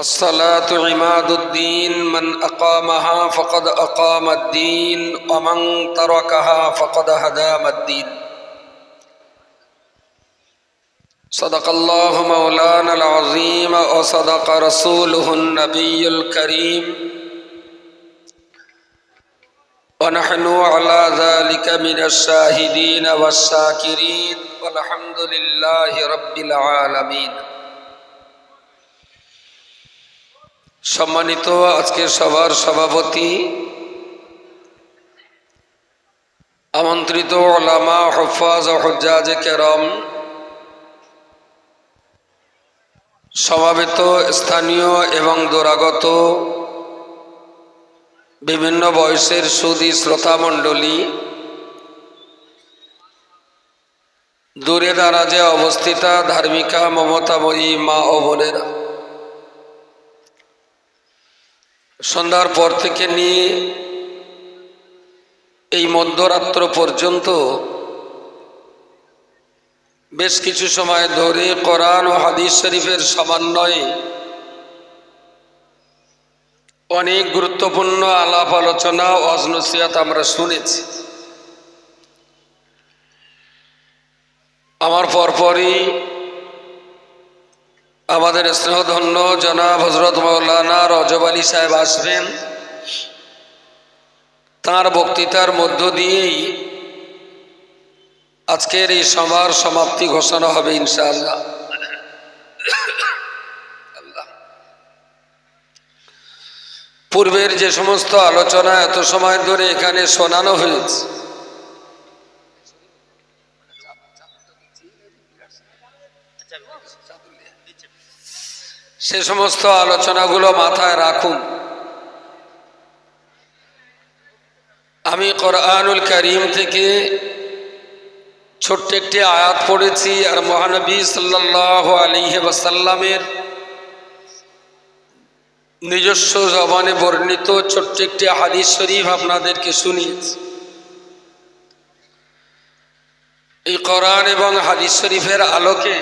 الصلاة عماد الدين من أقامها فقد أقام الدين ومن تركها فقد هدام الدين. صدق الله مولانا العظيم وصدق رسوله النبي الكريم. ونحن على ذلك من الشاهدين والشاكرين والحمد لله رب العالمين. সম্মানিত আজকে সভার সভাপতি, আমন্ত্রিত ওলামা হফাজ হজ্জাজ কেরম, সমাবেত স্থানীয় এবং দোরাগত বিভিন্ন বয়সের সুদী শ্রোতা মণ্ডলী দূরে যে অবস্থিতা ধার্মিকা মমতাময়ী মা ও বোনেরা। সন্ধ্যার পর থেকে নিয়ে এই মধ্যরাত্র পর্যন্ত বেশ কিছু সময় ধরে কোরআন ও হাদিস শরীফের সমন্বয়ে অনেক গুরুত্বপূর্ণ আলাপ আলোচনা ও অজনসিয়াত আমরা শুনেছি। আমার পরপরই আমাদের স্নেহধন্য জনাব হজরত মৌলানা রজব আলী সাহেব আসবেন। তাঁর বক্তৃতার মধ্য দিয়েই আজকের এই সভার সমাপ্তি ঘোষণা হবে ইনশাআল্লাহ। পূর্বের যে সমস্ত আলোচনা এত সময় ধরে এখানে শোনানো হয়েছে সে সমস্ত আলোচনাগুলো মাথায় রাখুন। আমি কোরআনুল করিম থেকে ছোট্ট একটি আয়াত পড়েছি, আর মহানবী সাল্লাহ আলিহে ওয়াসাল্লামের নিজস্ব জবানে বর্ণিত ছোট্ট একটি হাদিস শরীফ আপনাদেরকে শুনিয়েছি। এই কোরআন এবং হাদিস শরীফের আলোকে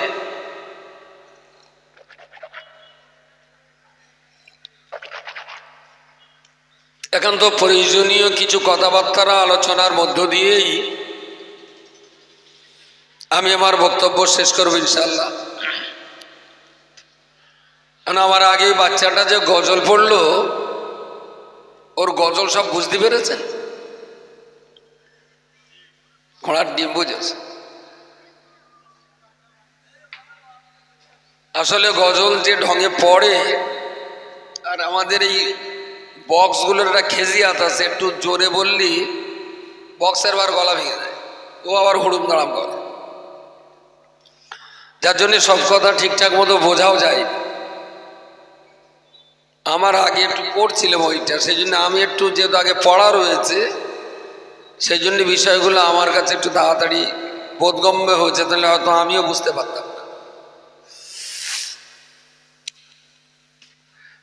একান্ত প্রয়োজনীয় কিছু কথাবার্তা আলোচনার মধ্য দিয়েই আমি আমার বক্তব্য শেষ করব ইনশাল্লাহ কারণ আমার আগে বাচ্চাটা যে গজল পড়ল, ওর গজল সব বুঝতে পেরেছেন? ঘোড়ার ডিম বুঝেছে। আসলে গজল যে ঢঙে পড়ে, আর আমাদের এই বক্সগুলোর একটা খেজিয়াত আছে, একটু জোরে বললি, বক্সের বার গলা ভেঙে যায়। ও আবার হুড়ুম দাঁড়াম করে। যার জন্য সব কথা ঠিকঠাক মতো বোঝাও যায় আমার আগে একটু পড়ছিলাম ওইটা সেই জন্য আমি একটু যেহেতু আগে পড়া রয়েছে সেই জন্য বিষয়গুলো আমার কাছে একটু তাড়াতাড়ি বোধগম্য হয়েছে, তাহলে হয়তো আমিও বুঝতে পারতাম।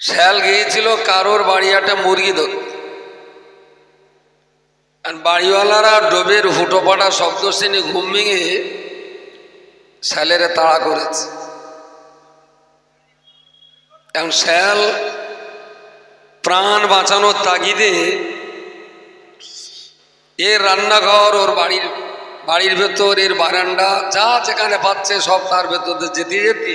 শ্যাল গিয়েছিল, কারোর বাড়ি একটা মুরগি ধরতে আর বাড়িওয়ালারা ডোবের হুটোপাটা শব্দ শ্রেণি ঘুম ভেঙে শ্যালের তাড়া করেছে। এখন শ্যাল প্রাণ বাঁচানোর তাগিদে এর রান্নাঘর, ওর বাড়ির বাড়ির ভেতর, এর বারান্দা, যা যেখানে পাচ্ছে সব তার ভেতর যেতে যেতে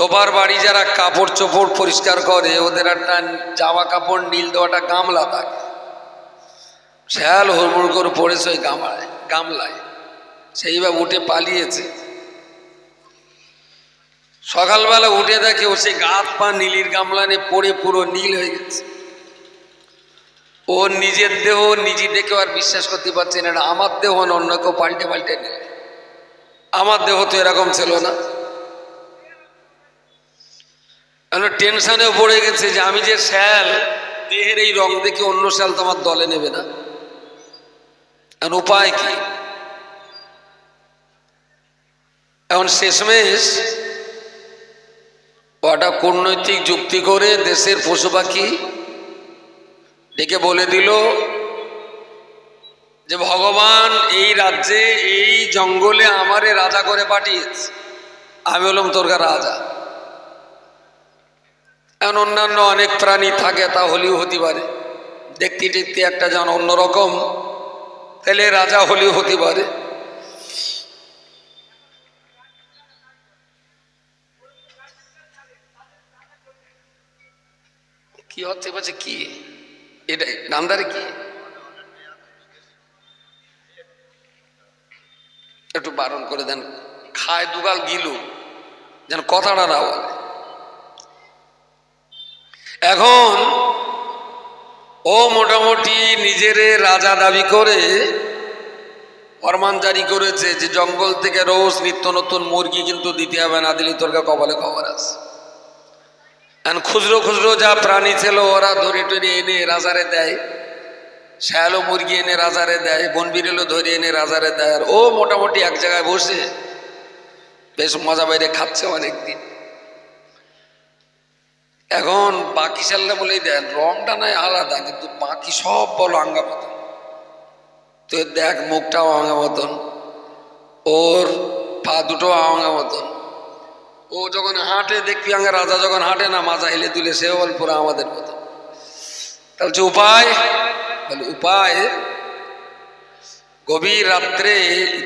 দোবার বাড়ি যারা কাপড় চোপড় পরিষ্কার করে, ওদের একটা জামা কাপড়, নীল দেওয়াটা গামলা থাকে। শ্যাল হুড়মুড় করে পড়েছে ওই গামলায় গামলায়। সেইভাবে উঠে পালিয়েছে। সকালবেলা উঠে দেখে ও সেই গাত পা নীলির গামলা নিয়ে পড়ে পুরো নীল হয়ে গেছে। ও নিজের দেহ নিজে দেখেও আর বিশ্বাস করতে পারছে না আমার দেহ অন্য কেউ পাল্টে পাল্টে নিল। আমার দেহ তো এরকম ছিল না। আমরা টেনশনে পড়ে গেছে যে আমি যে শ্যাল, দেহের এই রং দেখে অন্য শ্যাল তোমার দলে নেবে না। এখন উপায় কি? এখন শেষমেশ ওটা কূটনৈতিক যুক্তি করে দেশের পশু পাখি ডেকে বলে দিল যে, ভগবান, এই রাজ্যে, এই জঙ্গলে আমারে রাজা করে পাঠিয়েছে। আমি বললাম তোর রাজা। এখন অন্যান্য অনেক প্রাণী থাকে, তা হলেও হতে পারে। দেখতে টেকতে একটা যেন অন্যরকম। তাহলে রাজা হলেও হতে পারে। কি হচ্ছে বলছে কি? এটা নামদারে কি? একটু বারণ করে দেন। খায় দুগাল গিলু। যেন কথাটা না বলে। এখন ও মোটামুটি নিজের রাজা দাবি করে ফরমান জারি করেছে যে জঙ্গল থেকে রোজ নিত্য নতুন মুরগি কিন্তু দিতে হবে, না দিলে তোর কপালে খবর আছে। খুচরো খুচরো যা প্রাণী ছিল, ওরা ধরে টরে এনে রাজারে দেয়। শ্যালো মুরগি এনে রাজারে দেয় বন বিড়েলও ধরে এনে রাজারে দেয়। আর ও মোটামুটি এক জায়গায় বসে বেশ মজা বাইরে খাচ্ছে অনেকদিন। এখন বাকি সাল্লা বলেই দেন, রংটা নাই আলাদা, কিন্তু বাকি সব বলো আঙ্গা মতন তো দেখ, মুখটাও আঙ্গা মতন ওর পা দুটো আঙ্গা মতন ও যখন হাঁটে, দেখবি আঙ্গা রাজা যখন হাঁটে না, মাজা হেলে তুলে সেও বল, পুরো আমাদের মতো তাহলে উপায়? বলে উপায়, গভীর রাত্রে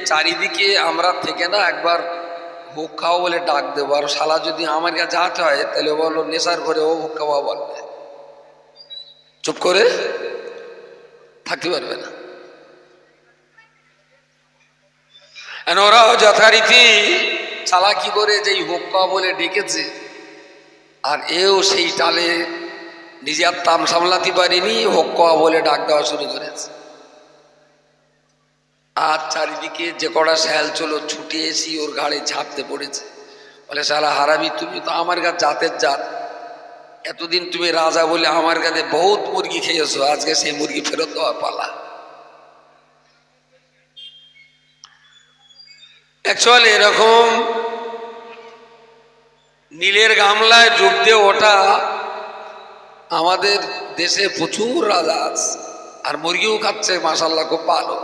চারিদিকে আমরা থেকে না একবার হুক খাও বলে ডাক দেবো। আর শালা যদি আমার কাছে যাতে হয়, তাহলে ও বলল, নেশার করে ও হুক খাওয়া বলবে চুপ করে থাকতে পারবে না। ওরাও যথারীতি চালাকি করে যেই হোক্কা বলে ডেকেছে, আর এও সেই টালে নিজে আর তাম সামলাতে পারিনি, হোক্কা বলে ডাক দেওয়া শুরু করেছে। আর চারিদিকে যে কটা শ্যাল চলো ছুটে এসি ওর ঘাড়ে ঝাঁপতে পড়েছে। বলে, শালা হারামি তুমি তো আমার কাছে জাতের জাত। এতদিন তুমি রাজা বলে আমার কাছে বহুত মুরগি খেয়েছো, আজকে সেই মুরগি ফেরত দেওয়া পালা। অ্যাকচুয়ালি এরকম নীলের গামলায় ডুব দিয়ে ওটা আমাদের দেশে প্রচুর রাজা আছে, আর মুরগিও খাচ্ছে মাসাল্লাহ খুব ভালো।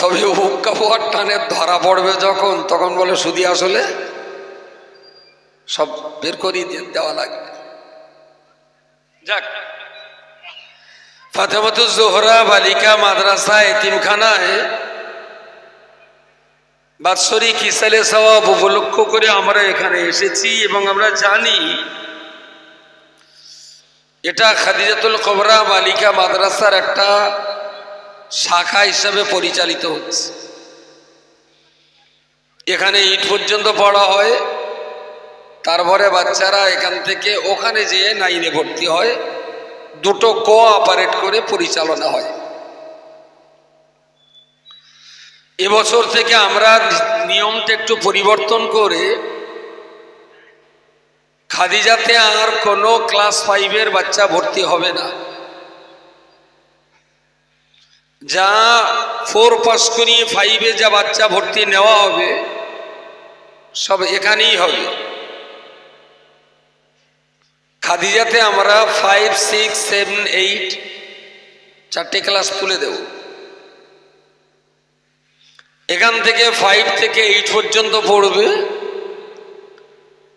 তবে হুক্কা পোয়ার টানে ধরা পড়বে যখন, তখন বলে, সুদি আসলে সব বের করিয়ে দেওয়া লাগবে। যাক। ফাতেমাতু জোহরা, বালিকা, মাদ্রাসা, এতিমখানায় বাৎসরিক ইসালে সওয়াব উপলক্ষ করে আমরা এখানে এসেছি এবং আমরা জানি এটা খাদিজাতুল কবরা, বালিকা, মাদ্রাসার একটা শাখা হিসাবে পরিচালিত হচ্ছে। এখানে ইট পর্যন্ত পড়া হয়, তারপরে বাচ্চারা এখান থেকে ওখানে যেয়ে নাইনে ভর্তি হয়, দুটো কো অপারেট করে পরিচালনা হয়। এবছর থেকে আমরা নিয়মটা একটু পরিবর্তন করে খাদিজাতে আর কোনো ক্লাস ফাইভের বাচ্চা ভর্তি হবে না। যা ফোর পাস করিয়ে ফাইভে যা বাচ্চা ভর্তি নেওয়া হবে, সব এখানেই হবে। খাদিজাতে আমরা ফাইভ সিক্স সেভেন এইট চারটে ক্লাস তুলে দেব। এখান থেকে ফাইভ থেকে এইট পর্যন্ত পড়বে।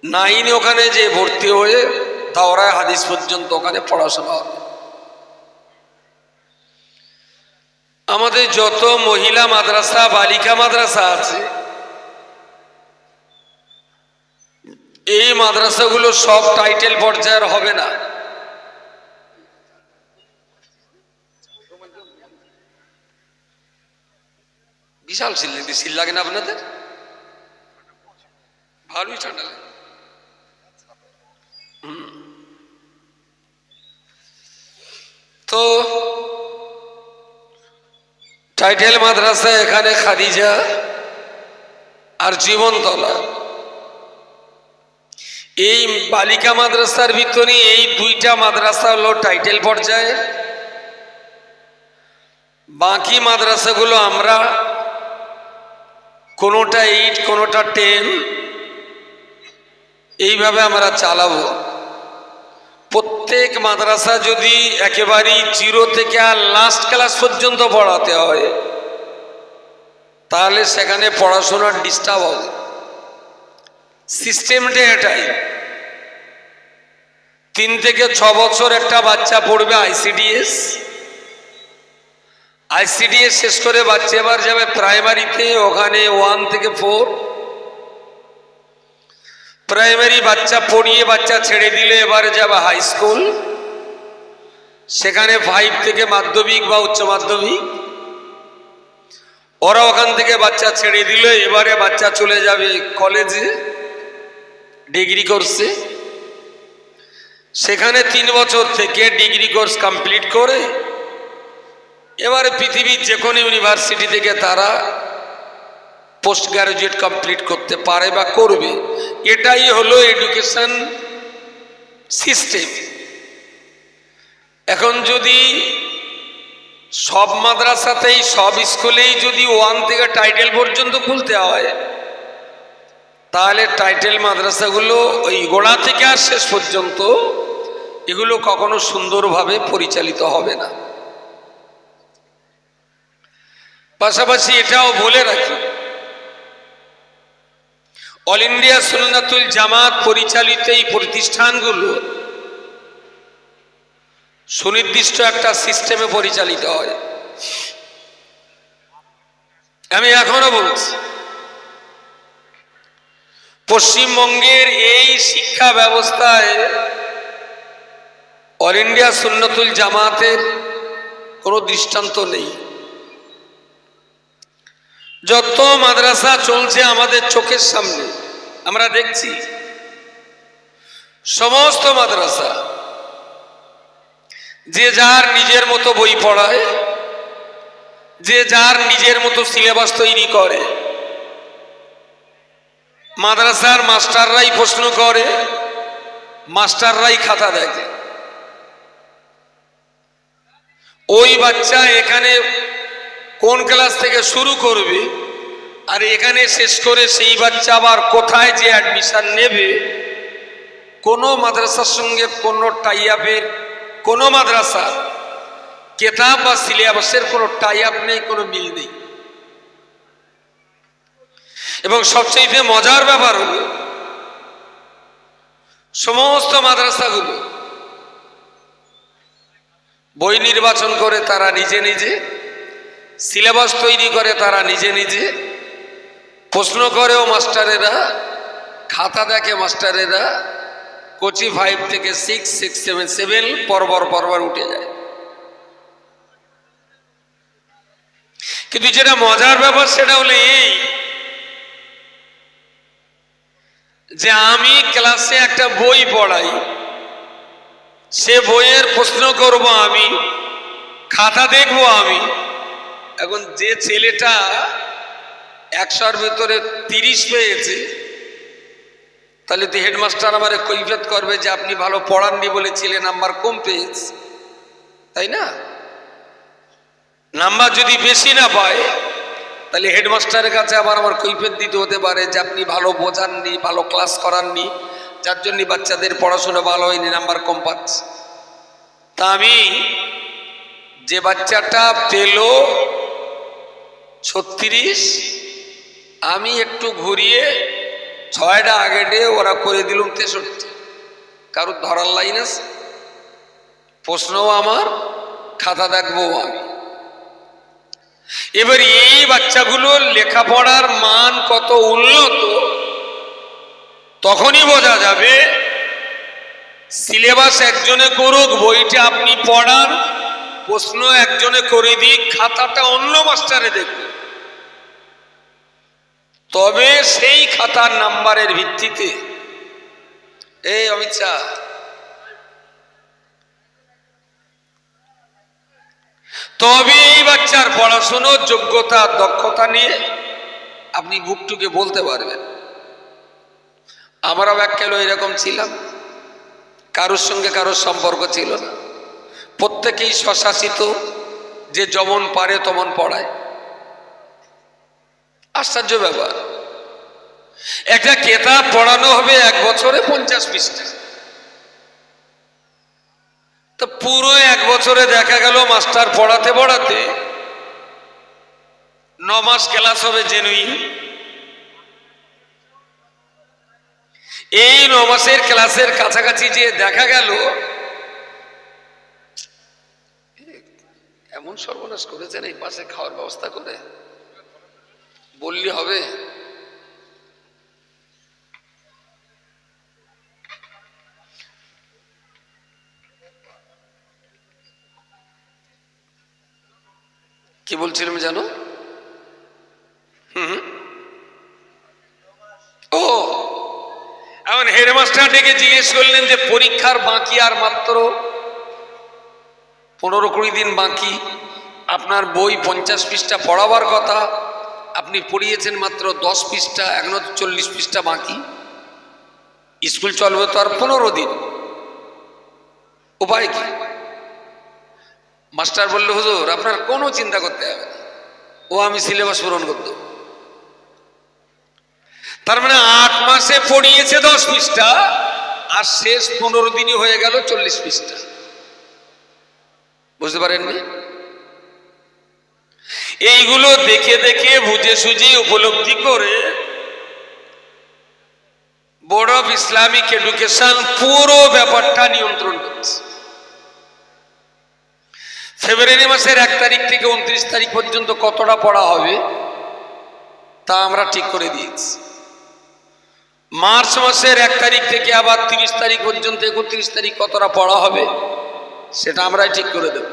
নাইন ওখানে যে ভর্তি হয়ে দাওরায় হাদিস পর্যন্ত ওখানে পড়াশোনা হবে। আমাদের যত মহিলা মাদ্রাসা, বালিকা মাদ্রাসা আছে, এই মাদ্রাসাগুলো সব টাইটেল পর্যায়ের হবে না। বিশাল সিল সিল লাগে না আপনাদের? ভালোই ঠান্ডা লাগে। তো টাইটেল মাদ্রাসা এখানে খাদিজা আর জীবনতলা। এই বালিকা মাদ্রাসার ভিতরে এই দুইটা মাদ্রাসা হলো টাইটেল পর্যায়ে। বাকি মাদ্রাসাগুলো আমরা কোনোটা এইট কোনোটা টেন এইভাবে আমরা চালাবো। প্রত্যেক মাদ্রাসা যদি একেবারেই জিরো থেকে আর লাস্ট ক্লাস পর্যন্ত পড়াতে হয়, তাহলে সেখানে পড়াশোনার ডিস্টার্ব হবে। সিস্টেমটা এটাই। তিন থেকে ছ বছর একটা বাচ্চা পড়বে আইসিডিএস আইসিডিএস শেষ করে বাচ্চা এবার যাবে প্রাইমারিতে ওখানে ওয়ান থেকে ফোর প্রাইমারি বাচ্চা, পড়িয়ে বাচ্চা ছেড়ে দিলে এবারে যাবে হাই স্কুল সেখানে ফাইভ থেকে মাধ্যমিক বা উচ্চ মাধ্যমিক। ওরা ওখান থেকে বাচ্চা ছেড়ে দিলে এবারে বাচ্চা চলে যাবে কলেজে ডিগ্রি কোর্সে সেখানে তিন বছর থেকে ডিগ্রি কোর্স কমপ্লিট করে, এবারে পৃথিবীর যে কোনো ইউনিভার্সিটি থেকে তারা পোস্ট গ্রাজুয়েট কমপ্লিট করতে পারে বা করবে, এটাই হলো এডুকেশন সিস্টেম। এখন যদি সব মাদ্রাসাতেই, সব স্কুলেই যদি ওয়ান থেকে টাইটেল পর্যন্ত খুলতে হয়, তাহলে টাইটেল মাদ্রাসাগুলো ওই গোড়া থেকে আর শেষ পর্যন্ত এগুলো কখনো সুন্দরভাবে পরিচালিত হবে না। পাশাপাশি এটাও বলে রাখি অল ইন্ডিয়া সুলনাতুল জামাত পরিচালিত এই প্রতিষ্ঠানগুলো সুনির্দিষ্ট একটা সিস্টেমে পরিচালিত হয়। আমি এখনও বলছি, পশ্চিমবঙ্গের এই শিক্ষা ব্যবস্থায় অল ইন্ডিয়া সুন্নতুল জামাতের কোনো দৃষ্টান্ত নেই। যত মাদ্রাসা চলছে আমাদের চোখের সামনে, আমরা দেখছি সমস্ত মাদ্রাসা যে যার নিজের মতো বই পড়ায়, যে যার নিজের মতো সিলেবাস তৈরি করে, মাদ্রাসার মাস্টাররাই প্রশ্ন করে, মাস্টাররাই খাতা দেখে। ওই বাচ্চা এখানে কোন ক্লাস থেকে শুরু করবে? আর এখানে শেষ করে সেই বাচ্চা আবার কোথায় যে অ্যাডমিশন নেবে? কোনো মাদ্রাসার সঙ্গে কোনো টাই আপের কোনো মাদ্রাসা, কেতাব বা সিলেবাসের কোনো টাই আপ নেই, কোনো মিল নেই। এবং সবচেয়ে মজার ব্যাপার হলো, সমস্ত মাদ্রাসাগুলো বই নির্বাচন করে তারা নিজে নিজে সিলেবাস তৈরি করে তারা নিজে নিজে। প্রশ্ন করেও মাস্টারেরা, খাতা দেখে মাস্টারেরা, কোচি ফাইভ থেকে সিক্স সিক্স, সেভেন সেভেন পরপর পরপর উঠে যায়। কিন্তু যেটা মজার ব্যাপার সেটা হলো এই যে আমি ক্লাসে একটা বই পড়াই। সে বইয়ের প্রশ্ন করব আমি, খাতা দেখব আমি এখন যে ছেলেটা একশোর ভেতরে তিরিশ পেয়েছে, তাহলে তো হেডমাস্টার আমার কৈফিয়ত করবে যে আপনি ভালো পড়াননি বলেছিলেন নাম্বার কম পেয়েছে, তাই না? নাম্বার যদি বেশি না পায়, তাহলে হেডমাস্টারের কাছে আবার আমার কৈফিয়ত দিতে হতে পারে যে আপনি ভালো বোঝাননি, ভালো ক্লাস করাননি, যার জন্য বাচ্চাদের পড়াশোনা ভালো হয়নি, নাম্বার কম পাচ্ছে। তা আমি যে বাচ্চাটা পেল ছত্রিশ। আমি একটু ঘুরিয়ে ছয়টা আগে ডে ওরা করে দিলুম তেষট্টি। কারোর ধরার লাইন আছে? প্রশ্নও আমার, খাতা দেখব আমি। এবার এই বাচ্চাগুলোর লেখাপড়ার মান কত উন্নত, তখনই বোঝা যাবে সিলেবাস একজনে করুক, বইটা আপনি পড়ান, প্রশ্ন একজনে করে দিক, খাতাটা অন্য মাস্টারে দেখবে তবে সেই খাতার নাম্বারের ভিত্তিতে। এই অমিত শাহ। তবে এই বাচ্চার পড়াশুনোর যোগ্যতা, দক্ষতা নিয়ে আপনি বুকটুকে বলতে পারবেন। আমরাও এক কেলো এরকম ছিলাম। কারোর সঙ্গে কারোর সম্পর্ক ছিল না। প্রত্যেকেই স্বশাসিত, যে যেমন পারে তেমন পড়ায়। আশ্চর্য ব্যাপার। একটা কেতাব পড়ানো হবে এক বছরে পঞ্চাশ পৃষ্ঠা। তো পুরো এক বছরে দেখা গেল মাস্টার পড়াতে পড়াতে ন মাস ক্লাস হবে জেনুইন এই নমাসের ক্লাসের কাছাকাছি যে দেখা গেল এমন সর্বনাশ করেছেন এই পাশে খাওয়ার ব্যবস্থা করে। বললি হবে? কি বলছিলাম জানো? হুম ও! এখন হেডমাস্টার ডেকে জিজ্ঞেস করলেন যে পরীক্ষার বাকি আর মাত্র পনেরো কুড়ি দিন বাকি। আপনার বই পঞ্চাশ পৃষ্ঠা পড়াবার কথা। আপনি পড়িয়েছেন মাত্র দশ পৃষ্ঠা এখনও চল্লিশ পৃষ্ঠা বাকি। স্কুল চলবে তো আর পনেরো দিন। উপায় কি? মাস্টার বলল, হুজুর, আপনার কোনো চিন্তা করতে হবে না। ও আমি সিলেবাস পূরণ করতে তার মানে আট মাসে পড়িয়েছে দশ পৃষ্ঠা, আর শেষ পনেরো দিনই হয়ে গেল চল্লিশ পৃষ্ঠা। বুঝতে পারেননি? এইগুলো দেখে দেখে বুঝে সুঝে উপলব্ধি করে বোর্ড অফ ইসলামিক এডুকেশন পুরো ব্যাপারটা নিয়ন্ত্রণ করছে। ফেব্রুয়ারি মাসের এক তারিখ থেকে উনত্রিশ তারিখ পর্যন্ত কতটা পড়া হবে তা আমরা ঠিক করে দিয়েছি। মার্চ মাসের এক তারিখ থেকে আবার তিরিশ তারিখ পর্যন্ত একত্রিশ তারিখ কতটা পড়া হবে সেটা আমরাই ঠিক করে দেব।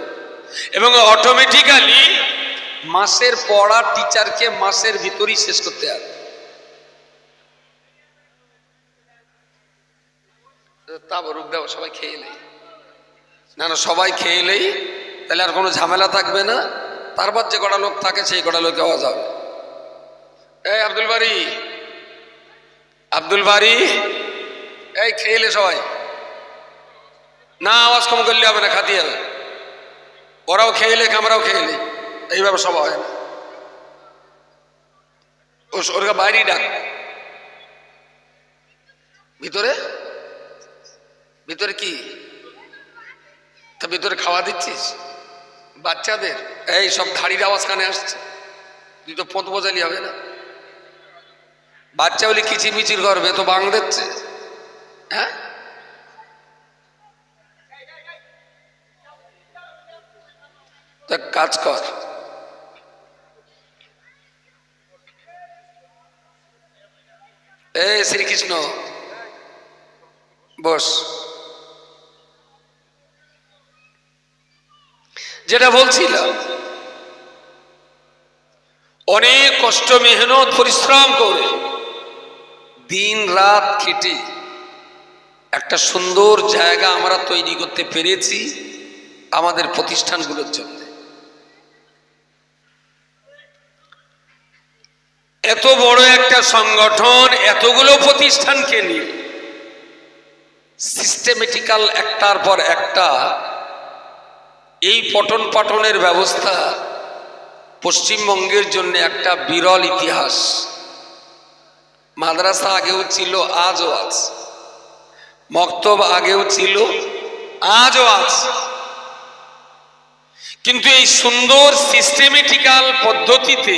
এবং অটোমেটিক্যালি মাসের পড়া টিচারকে মাসের ভিতরই শেষ করতে হবে। তা বরুক দাও, সবাই খেয়ে নেই। না না, সবাই খেয়ে এলেই তাহলে আর কোনো ঝামেলা থাকবে না। তারপর যে কটা লোক থাকে, সেই কটা লোক আওয়াজ হবে। এই আব্দুল বাড়ি আব্দুল বাড়ি এই খেয়ে এলে সবাই। না, আওয়াজ কম করলে হবে না, খাতি ওরাও খেয়ে এলে আমরাও খেয়ে এলি এইভাবে সব হয় না। ওরকে বাইরেই ডাক। ভিতরে? ভিতরে কি? তা ভিতরে খাওয়া দিচ্ছিস? বাচ্চাদের? এই সব ধাড়ির আওয়াজ কানে আসছে। তুই তো পোঁত বোঝালি হবে না। বাচ্চা বলি কিচিরমিচির করবে তো বাং দিচ্ছে। হ্যাঁ? তো কাজ কর। এ, শ্রীকৃষ্ণ। বস। যেটা বলছিলাম, অনেক কষ্ট, মেহনত, পরিশ্রম করে দিন রাত খেটে একটা সুন্দর জায়গা আমরা তৈরি করতে পেরেছি আমাদের প্রতিষ্ঠানগুলোর জন্য। এত বড় একটা সংগঠন, এতগুলো প্রতিষ্ঠানকে নিয়ে। সিস্টেমেটিক্যাল একটার পর একটা এই পঠন পাঠনের ব্যবস্থা পশ্চিমবঙ্গের জন্য একটা বিরল ইতিহাস। মাদ্রাসা আগেও ছিল, আজও আছে। মক্তব আগেও ছিল, আজও আছে। কিন্তু এই সুন্দর সিস্টেমেটিক্যাল পদ্ধতিতে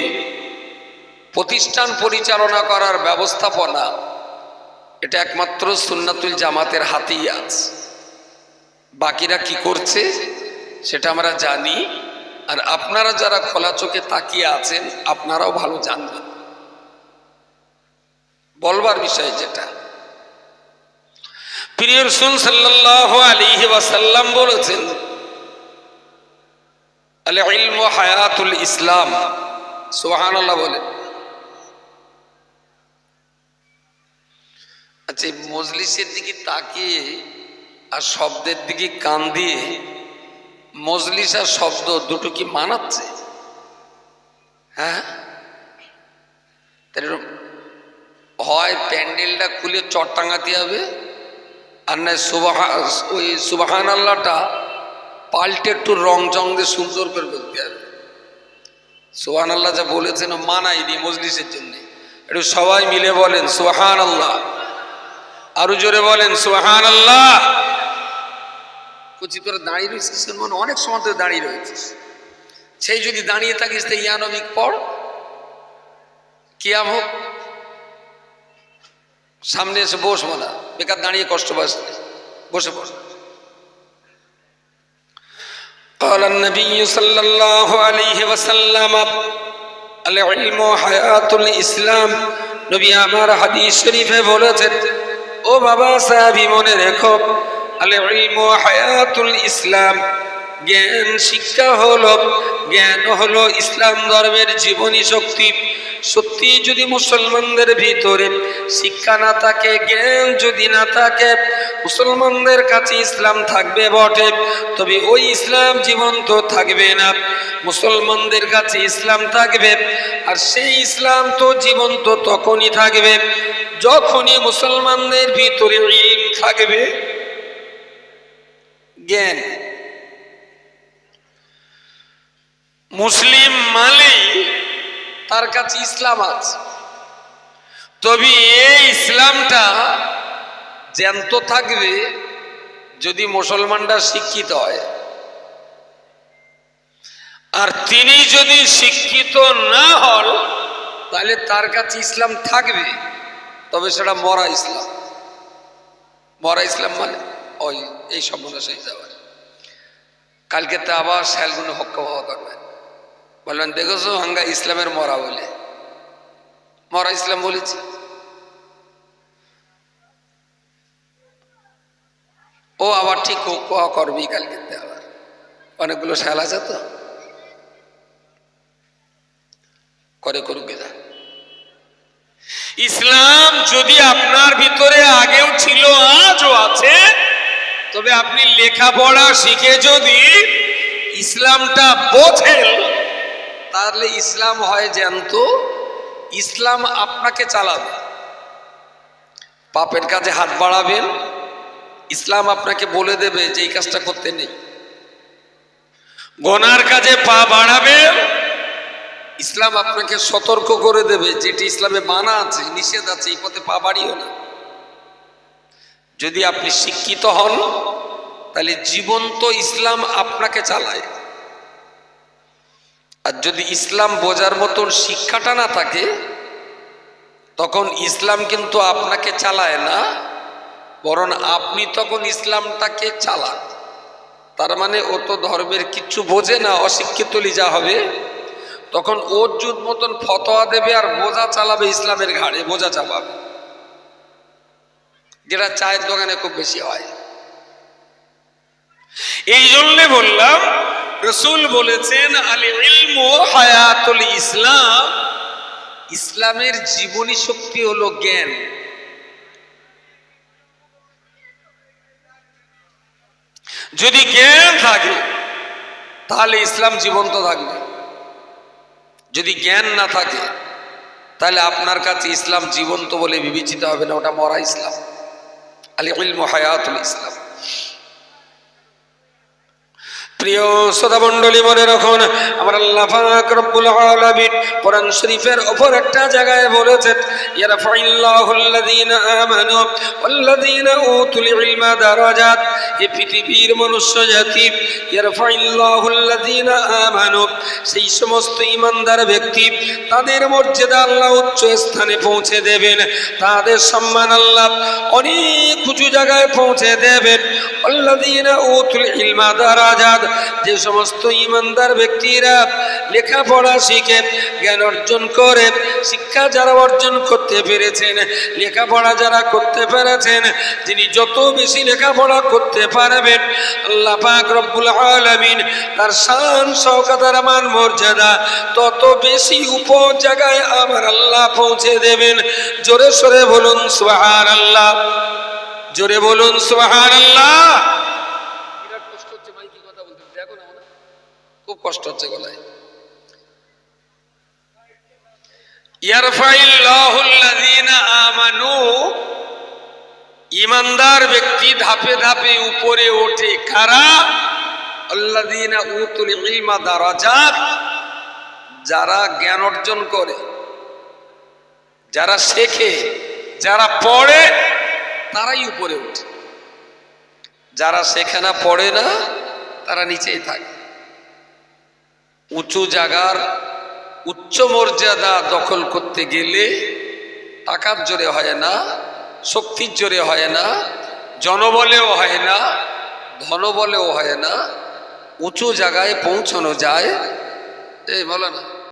প্রতিষ্ঠান পরিচালনা করার ব্যবস্থাপনা, এটা একমাত্র সুন্নাতুল জামাতের হাতেই আছে। বাকিরা কি করছে, সেটা আমরা জানি। আর আপনারা যারা খোলা চোখে তাকিয়ে আছেন, আপনারাও ভালো জানবেন। বলবার বিষয় যেটা। প্রিয় রসুল সাল্লাহ আলিহি ওয়াসাল্লাম বলেছেন হায়াতুল ইসলাম সোহান বলেন আচ্ছা এই মজলিসের দিকে তাকিয়ে আর শব্দের দিকে কান দিয়ে মজলিস আর শব্দ দুটো কি মানাচ্ছে? হ্যাঁ? হয় প্যান্ডেলটা খুলে চট টাঙাতে হবে, আর নয় ওই সুবাহান আল্লাহটা পাল্টে একটু রং চং দিয়ে সুন্দর করে বলতে হবে। সোহান আল্লাহ যা বলেছেন ও মানাই নি মজলিসের জন্য। একটু সবাই মিলে বলেন সোহান আল্লাহ আরো জোরে বলেন সোহান আল্লাহ কুচি তোরা দাঁড়িয়ে রয়েছিস মনে অনেক সময় তোর দাঁড়িয়ে রয়েছিস সেই যদি দাঁড়িয়ে থাকিস তো ইয়ানবিক পড় কিয়াম হোক সামনে এসে বসবো না বেকার দাঁড়িয়ে কষ্ট পাস বসে পড় قال النبي صلى الله عليه وسلم العلم حياة الإسلام নবী আমার হাদিস শরীফে বলেছেন ও বাবা সাহাবি, মনে রেখো আল হায়াতুল ইসলাম, জ্ঞান শিক্ষা হলো, জ্ঞান হলো ইসলাম ধর্মের জীবনী শক্তি। সত্যি যদি মুসলমানদের ভিতরে শিক্ষা না থাকে, জ্ঞান যদি না থাকে, মুসলমানদের কাছে ইসলাম থাকবে বটে, তবে ওই ইসলাম জীবন্ত থাকবে না। মুসলমানদের কাছে ইসলাম থাকবে, আর সেই ইসলাম তো জীবন্ত তখনই থাকবে যখনই মুসলমানদের ভিতরে ইলম থাকবে, জ্ঞান। মুসলিম মানেই তার কাছে ইসলাম আছে। তবে এই ইসলামটা জ্যান্ত থাকবে যদি মুসলমানরা শিক্ষিত হয়। আর তিনি যদি শিক্ষিত না হন, তাহলে তার কাছে ইসলাম থাকবে। তবে সেটা মরা ইসলাম। মরা ইসলাম মানে ওই, এই সম্বন্ধে সেই যাবার কালকে তো আবার স্যালগুলো হক্ক হওয়া করবেন বললেন, দেখেছ হাঙ্গা ইসলামের মরা বলে? মরা ইসলাম বলেছি। ও আবার ঠিক হোক করবি কালকে আবার। অনেকগুলো শ্যাল আছে তো? করে করুক যা ইসলাম যদি আপনার ভিতরে আগেও ছিল, আজও আছে, তবে আপনি লেখাপড়া শিখে যদি ইসলামটা বোঝেন, তাহলে ইসলাম হয় জ্যান্ত, ইসলাম আপনাকে চালাবে। পাপের কাজে হাত বাড়াবেন, ইসলাম আপনাকে বলে দেবে যে এই কাজটা করতে নেই। গনার কাজে পা বাড়াবে ইসলাম আপনাকে সতর্ক করে দেবে যেটি ইসলামে মানা আছে, নিষেধ আছে, এই পথে পা বাড়িও না। যদি আপনি শিক্ষিত হন, তাহলে জীবন্ত ইসলাম আপনাকে চালায়। আর যদি ইসলাম বোঝার মতন শিক্ষাটা না থাকে, তখন ইসলাম কিন্তু আপনাকে চালায় না, বরং আপনি তখন ইসলামটাকে চালান। তার মানে ও তো ধর্মের কিচ্ছু বোঝে না, অশিক্ষিত লিজা হবে। তখন ওর যুদ মতন ফতোয়া দেবে আর বোঝা চালাবে ইসলামের ঘাড়ে বোঝা চাপাবে। যেটা চায়ের দোকানে খুব বেশি হয়। এই জন্যে বললাম রসুল বলেছেন আলী ইলমু হায়াতুল ইসলাম। ইসলামের জীবনী শক্তি হলো জ্ঞান। যদি জ্ঞান থাকে তাহলে ইসলাম জীবন্ত থাকবে। যদি জ্ঞান না থাকে, তাহলে আপনার কাছে ইসলাম জীবন্ত বলে বিবেচিত হবে না, ওটা মরা ইসলাম। আলী মহায়াতুল হায়াতুল ইসলাম। প্রিয় মনে রাখুন একটা জায়গায় ওয়াল্লাযীনা ইলমা পৃথিবীর সেই সমস্ত ঈমানদার ব্যক্তি তাদের মর্যাদা আল্লাহ উচ্চ স্থানে পৌঁছে দেবেন, তাদের সম্মান আল্লাহ অনেক উঁচু জায়গায় পৌঁছে দেবেন। আল্লাযীনা উতুল ইলমা দারাজাত যে সমস্ত ইমানদার ব্যক্তিরা লেখাপড়া শিখে, জ্ঞান অর্জন করে, শিক্ষা যারা অর্জন করতে পেরেছেন, লেখাপড়া যারা করতে পেরেছেন, যিনি যত বেশি লেখাপড়া করতে পারবেন, আল্লাহ পাক রব্বুল আলামিন তার শান শওকতের মান, মর্যাদা তত বেশি উপর জায়গায় আমার আল্লাহ পৌঁছে দেবেন। জোরে সরে বলুন সোহার আল্লাহ জোরে বলুন সোহার বিরাট কষ্ট হচ্ছে ভাই কি কথা বলতে দেখো না ওনা। খুব কষ্ট হচ্ছে গলায়। ইমানদার ব্যক্তি ধাপে ধাপে উপরে ওঠে কারা? যারা জ্ঞান অর্জন করে, যারা শেখে, যারা পড়ে, তারাই উপরে ওঠে। যারা শেখে না, পড়ে না, তারা নিচেই থাকে। উঁচু জায়গার উচ্চ মর্যাদা দখল করতে গেলে টাকার জোরে হয় না শক্তির জোরে হয় না, জনবলেও হয় না, ধনবলেও হয় না, উঁচু জায়গায় পৌঁছানো যায়। এই বলো না।